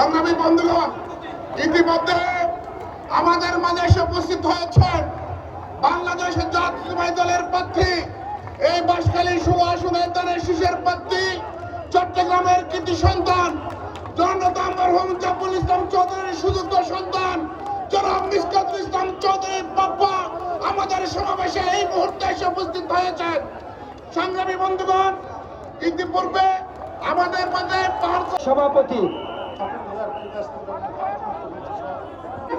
সংগ্রামী বন্ধুগণ, ইতিমধ্যে আমাদের মাঝে এসে উপস্থিত হয়েছেন বাংলাদেশের জাতীয়তাবাদী দলের প্রার্থী, এই বাসকালী ষোলো আসনের দানের শীষের প্রার্থী, চট্টগ্রামের কৃতি সন্তান সন্তান আমাদের সমাবেশে এই মুহূর্তে এসে উপস্থিত হয়েছেন। ইতিপূর্বে আমাদের সভাপতি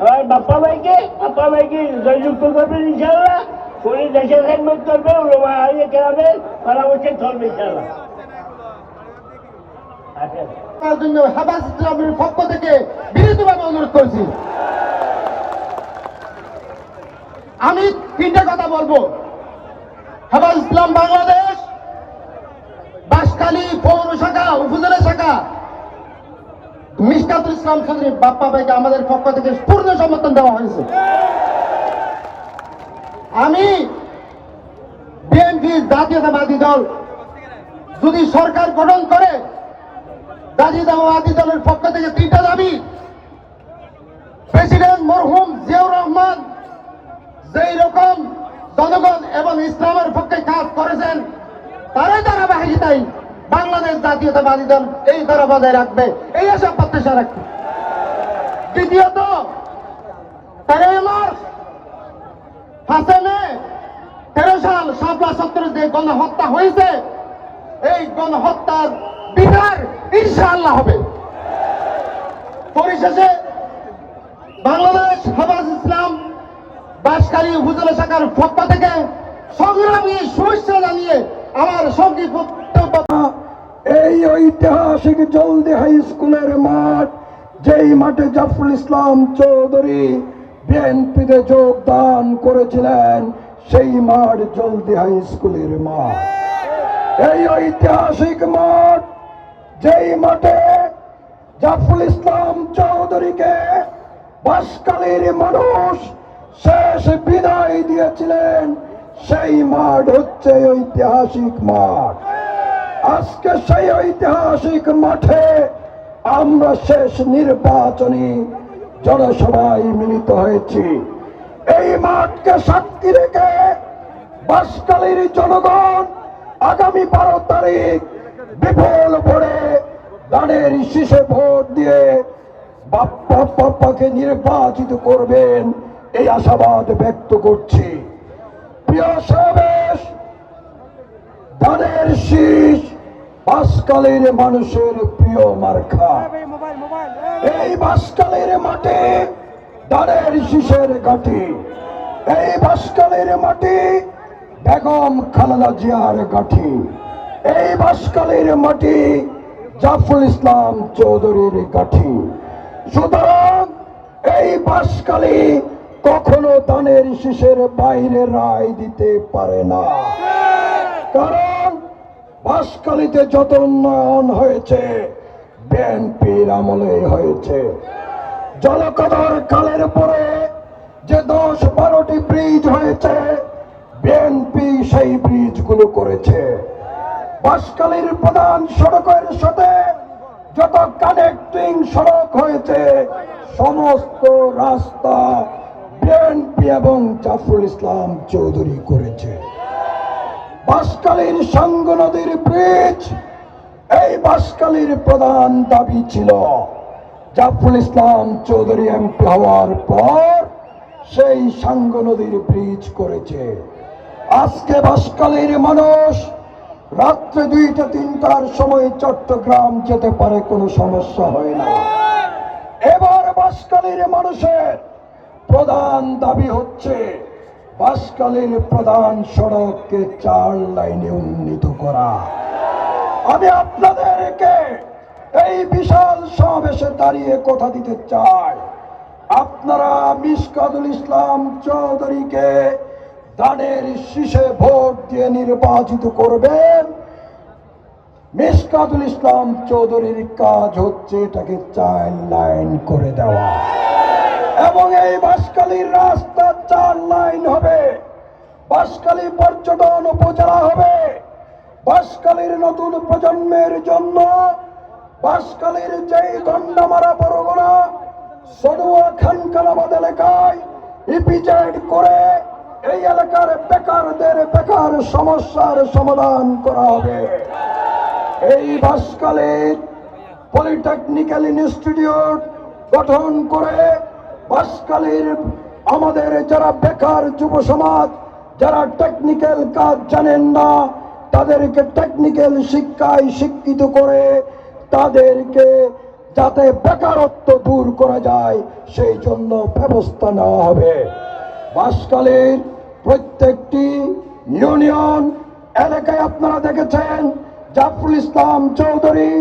আমার বাপ্পা ভাইকে বাপ্পা ভাইকে জয়যুক্ত করবেন ইনশাল্লাহ দেশের করবে পরামর্শে চলবে ইনশাল্লাহ আমি তিনটা কথা বলব। হাবাস ইসলাম বাংলাদেশ বাসকালী পৌর শাখা, উপজেলা শাখা মিসকাতুল ইসলাম চৌধুরী বাপ্পা ভাইকে আমাদের পক্ষ থেকে পূর্ণ সমর্থন দেওয়া হয়েছে। আমি বিএনপি জাতীয়তাবাদী দল যদি সরকার গঠন করে, জাতীয়তাবাদী দলের পক্ষ থেকে তিনটা দাবি। প্রেসিডেন্ট মরহুম জিয়াউর রহমান যেই রকম জনগণ এবং ইসলামের পক্ষে কাজ করেছেন, তারাই ধারাবাহিকতাই বাংলাদেশ জাতীয়তাবাদী দল এই ধারা বজায় রাখবে, এই আশা প্রত্যাশা রাখবে। দ্বিতীয়ত, তেরোই মার্চ, হাসেনে তেরো সাল শাপলা সত্তরে যে গণহত্যা হয়েছে। এই গণহত্যার বিচার ইনশাআল্লাহ হবে। পরিশেষে বাংলাদেশ হাবাজ ইসলাম বাসকারী উপজেলা শাখার পক্ষ থেকে সংগ্রামী শুভেচ্ছা জানিয়ে আমার সঙ্গী এই ঐতিহাসিক জলদি হাই স্কুলের মাঠ, যেই মাঠে জাফরুল ইসলাম চৌধুরী বিএনপিতে যোগদান করেছিলেন, সেই মাঠ জলদি হাই স্কুলের মাঠ। এই ঐতিহাসিক মাঠ, যেই মাঠে জাফরুল ইসলাম চৌধুরীকে বাসকালীর মানুষ শেষ বিদায় দিয়েছিলেন সেই মাঠ হচ্ছে ঐতিহাসিক মাঠ। আজকে সেই ঐতিহাসিক মাঠে আমরা শেষ নির্বাচনী জনসভায় মিলিত হয়েছি। এই মাঠকে সাক্ষী রেখে বাসকালীর জনগণ আগামী বারো তারিখ বিপুল ভোরে দানের শীষে ভোট দিয়ে বাপ্পা পাপ্পাকে নির্বাচিত করবেন, এই আশাবাদ ব্যক্ত করছি। ধানের শীষ বাসকালের মানুষের প্রিয় মার্কা। এই বাসকালের মাঠে ধানের শীষের ঘাটি। এই বাসকালের মাটি বেগম খালেদা জিয়ার গাঠি এই বাসকালের মাটি জাফর ইসলাম চৌধুরীর গাঠি সুতরাং এই বাসকালী কখনো দানের শীষের বাইরে রায় দিতে পারে না। কারণ বাসকালীতে যত উন্নয়ন হয়েছে, বিএনপির আমলে হয়েছে। জলকদর কালের পরে যে দশ বারোটি ব্রিজ হয়েছে, বিএনপি সেই ব্রিজগুলো করেছে। বাসকালীর প্রধান সড়কের সাথে যত কানেক্টিং সড়ক হয়েছে, সমস্ত রাস্তা বিএনপি এবং জাফরুল ইসলাম চৌধুরী করেছে। বাঁশখালীর সঙ্গ নদীর ব্রিজ, এই বাসকালীর প্রধান দাবি ছিল, জাফরুল ইসলাম চৌধুরী এমপি হওয়ার পর সেই সাঙ্গ নদীর ব্রিজ করেছে। আজকে বাঁশখালীর মানুষ রাত্রে দুইটা, তিনটার সময় চট্টগ্রাম যেতে পারে, কোনো সমস্যা হয় না। এবার বাঁশখালীর মানুষের প্রধান দাবি হচ্ছে বাঁশখালীর প্রধান সড়ককে চার লাইনে উন্নীত করা। আমি আপনাদেরকে এই বিশাল সমাবেশে দাঁড়িয়ে কথা দিতে চাই। আপনারা মিসকাদুল ইসলাম চৌধুরীকে দানের শীষে ভোট দিয়ে নির্বাচিত করবেন। মিসকাদুল ইসলাম চৌধুরীর কাজ হচ্ছে এটাকে চার লাইন করে দেওয়া। এবং এই বাঁশখালীর রাস্তা চার লাইন হবে। বাঁশখালী পর্যটন উপজেলা হবে। বাঁশখালীর নতুন প্রজন্মের জন্য বাঁশখালীর যেই গন্ডামারা বড়গোনা সডুয়া খানকালাবাদ এলাকায় ইপিজেড করে এই এলাকার বেকারদের বেকার সমস্যার সমাধান করা হবে। এই বাসকালের পলিটেকনিক্যাল ইনস্টিটিউট গঠন করে বাসকালের আমাদের যারা বেকার যুব সমাজ, যারা টেকনিক্যাল কাজ জানেন না, তাদেরকে টেকনিক্যাল শিক্ষায় শিক্ষিত করে তাদেরকে যাতে বেকারত্ব দূর করা যায়, সেই জন্য ব্যবস্থা নেওয়া হবে। বাসকালের প্রত্যেকটি ইউনিয়ন এলাকায় আপনারা দেখেছেন, জাফরুল ইসলাম চৌধুরী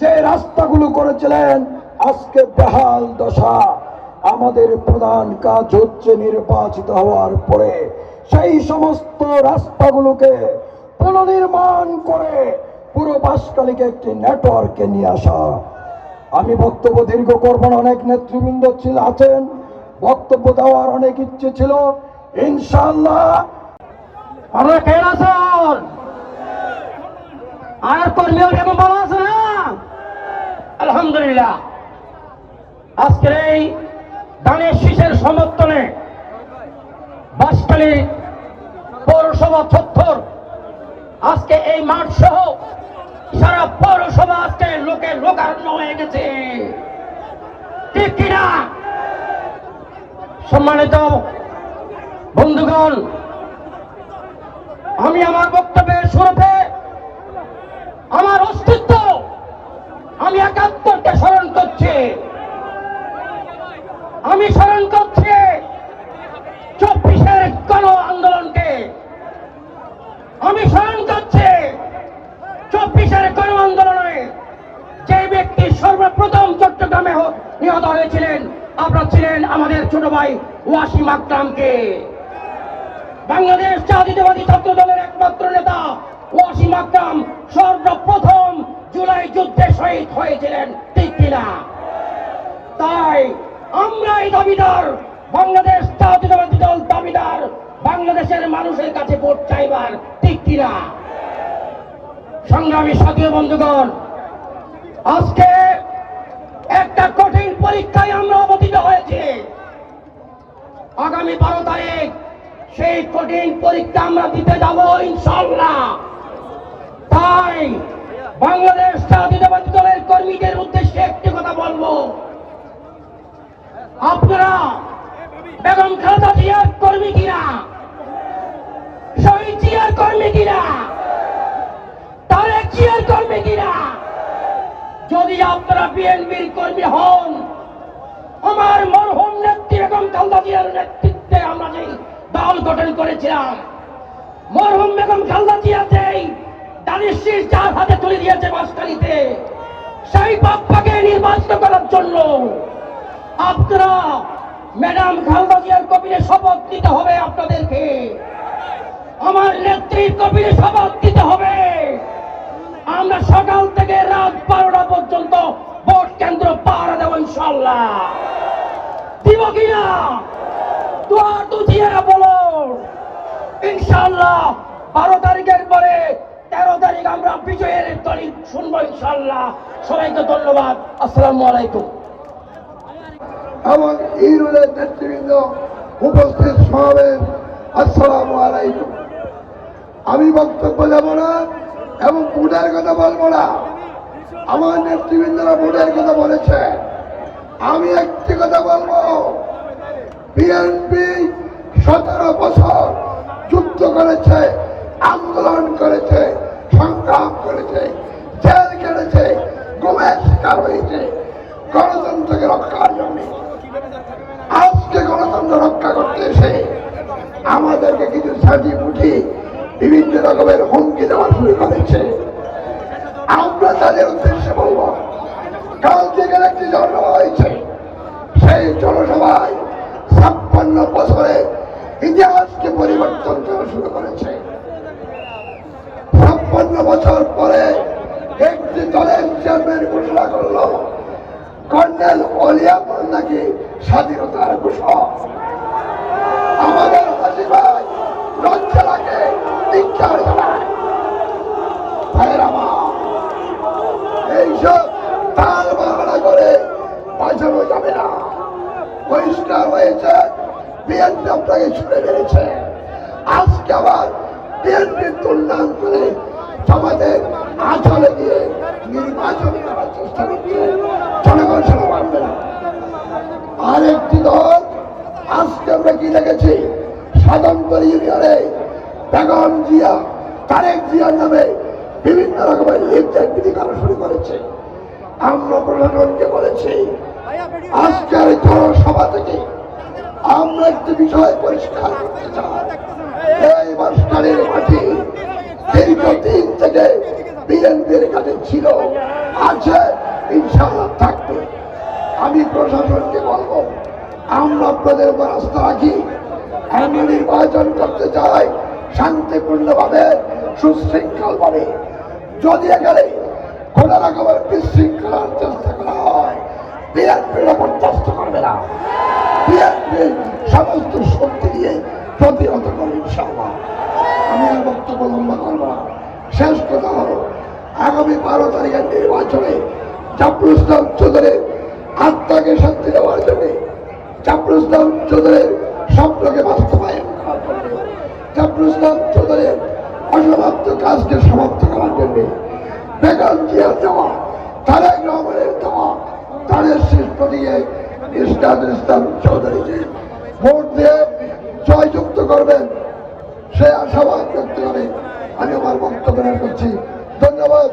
যে রাস্তাগুলো করেছিলেন, আজকে বেহাল দশা। আমাদের প্রধান কাজ হচ্ছে নির্বাচিত হওয়ার পরে সেই সমস্ত রাস্তাগুলোকে পুনর্নির্মাণ করে পুরো বাসকালীকে একটি নেটওয়ার্কে নিয়ে আসা। আমি বক্তব্য দীর্ঘ করব না, অনেক নেতৃবৃন্দ ছিল, আছেন। বক্তব্য দেওয়ার অনেক ইচ্ছে ছিল। ইনশাল্লাহ কেন আছে না? আলহামদুলিল্লাহ। আজকের এই দানের শীষের সমর্থনে বাসখালী পৌরসভা ছত্তর আজকে এই মাঠ সহ সারা পৌরসভা আজকে লোকের লোকারণ্য হয়ে গেছে। ঠিক কিনা? সম্মানিত বন্ধুগণ, আমি আমার বক্তব্যের শুরুতে আমার অস্তিত্ব আমি একাত্তরকে স্মরণ করছি আমি স্মরণ করছি চব্বিশের গণ আন্দোলনকে আমি স্মরণ করছি চব্বিশের গণ আন্দোলনে যে ব্যক্তি সর্বপ্রথম চট্টগ্রামে হ- নিহত হয়েছিলেন আপনারা ছিলেন ভাই ওয়াসিম আকরামকে। বাংলাদেশ জাতীয়তাবাদী ছাত্র দলের একমাত্র নেতা ওয়াসিম আকরাম সর্বপ্রথম জুলাই যুদ্ধে শহীদ হয়েছিলেন, ঠিক কিনা? তাই আমরাই দাবিদার, বাংলাদেশ জাতীয়তাবাদী দল দাবিদার, বাংলাদেশের মানুষের কাছে ভোট চাইবার, ঠিক কিনা? সংগ্রামী সাথী বন্ধুগণ, আজকে একটা কঠিন পরীক্ষায় আমরা অবতীর্ণ হয়েছি। আগামী বারো তারিখ, সেই কঠিন পরীক্ষা আমরা দিতে যাব ইনশাল্লাহ তাই বাংলাদেশ জাতীয়তাবাদী দলের কর্মীদের উদ্দেশ্যে একটি কথা বলব। আপনারা বেগম খালেদা জিয়ার কর্মী কিনা? শহীদ জিয়ার কর্মী কিনা? তারেক জিয়ার কর্মী কিনা? যদি আপনারা বিএনপির কর্মী হন আমার মরহুম নেত্রী বেগম খালেদা জিয়ার নেতৃত্বে আমরা যে দল গঠন করেছিলাম, মরহুম বেগম খালেদা জিয়া যেই দানিশ শীষ যার হাতে তুলে দিয়েছে বাসকালীতে সেই বাপ্পাকে নির্বাচিত করার জন্য আপনারা ম্যাডাম খালেদা জিয়ার কবিরে শপথ নিতে হবে আপনাদেরকে। আমার নেত্রীর কবিরে শপথ নিতে হবে। আমরা সকাল থেকে রাত বারোটা পর্যন্ত ইনশাল্লাহ দিব কিনা? বলো। ইনশাল্লাহ বারো তারিখের পরে তেরো তারিখ আমরা বিজয়ের তারিখ শুনব ইনশাল্লাহ সবাইকে ধন্যবাদ। আলাইকুম। নেতৃবৃন্দ উপস্থিত সমাবেশ আলাইকুম। আমি বক্তব্য দেব না এবং ভোটের কথা বলব না। আমার নেতৃবৃন্দরা ভোটের কথা বলেছে। আমি একটি কথা বলব? বিএনপি সতেরো বছর যুদ্ধ করেছে, আন্দোলন করেছে, সংগ্রাম করেছে, জেল কেটেছে হয়েছে, গণতন্ত্রকে রক্ষার জন্য। আজকে গণতন্ত্র রক্ষা করতে এসে আমাদেরকে কিছু সাজি মুঠি বিভিন্ন রকমের হুমকি দেওয়া শুরু করেছে। আমরা তাদের উদ্দেশ্যে বলব জনসভা হয়েছে সেই জনসভায় ছাপ্পান্ন বছরে ইতিহাসকে পরিবর্তন করা শুরু করেছে। ছাপ্পান্ন বছর পরে একটি দলের চেয়ারম্যান ঘোষণা করল, কর্নেল অলিয়া নাকি স্বাধীনতার ঘোষক আমাদের হাসি ভাই লজ্জা লাগে ধিক্কার জানায় ভাইয়ের আমার এইসব তাল বাহানা করে যাবে না। পরিষ্কার হয়েছে, বিএনপি আপনাকে ছুড়ে মেরেছে। আজকে আবার বিএনপির দুর্নাম করে সমাজের আচলে গিয়ে নির্বাচন করার চেষ্টা করছে। জনগণ সেটা মানবে না। আরেকটি দল, আজকে আমরা কি দেখেছি? সাধনপুর ইউনিয়নে বেগম জিয়া, তারেক জিয়ার নামে বিভিন্ন রকমের লিফটের বিধি করা শুরু করেছে। আমরা প্রশাসনকে বলেছি আজকের জনসভা থেকে আমরা একটি বিষয় পরিষ্কার করতে চাই। এই বাসকালের মাটি দীর্ঘদিন থেকে বিএনপির কাছে ছিল, আছে, ইনশাআল্লাহ থাকবে। আমি প্রশাসনকে বলব, আমরা আপনাদের উপর আস্থা রাখি। আমরা নির্বাচন করতে চাই, শান্তিপূর্ণভাবে, সুশৃঙ্খল ভাবে। যদি এখানে কোন রকমের বিশৃঙ্খলার চেষ্টা করা হয় বিএনপির বরদাস্ত করবে না। বিএনপি সমস্ত শক্তি দিয়ে প্রতিহত করবে ইনশাআল্লাহ। আমি আর বক্তব্য লম্বা করব না। শেষ কথা হলো, আগামী বারো তারিখের নির্বাচনে জাফরুস্তাম চৌধুরীর আত্মাকে শান্তি দেওয়ার জন্য জাফরুস্তাম চৌধুরীর স্বপ্নকে বাস্তবায়ন করার জন্য জাফরুস্তাম চৌধুরীর অসমাপ্ত কাজকে সমাপ্ত করার জন্য, বেগম জিয়ার দেওয়া, তারেক রহমানের দেওয়া তাদের শীর্ষ দিয়ে ইসলাম ইসলাম চৌধুরীকে ভোট দিয়ে জয়যুক্ত করবেন, সে আশাবাদ ব্যক্ত করে আমি আমার বক্তব্য করছি ধন্যবাদ।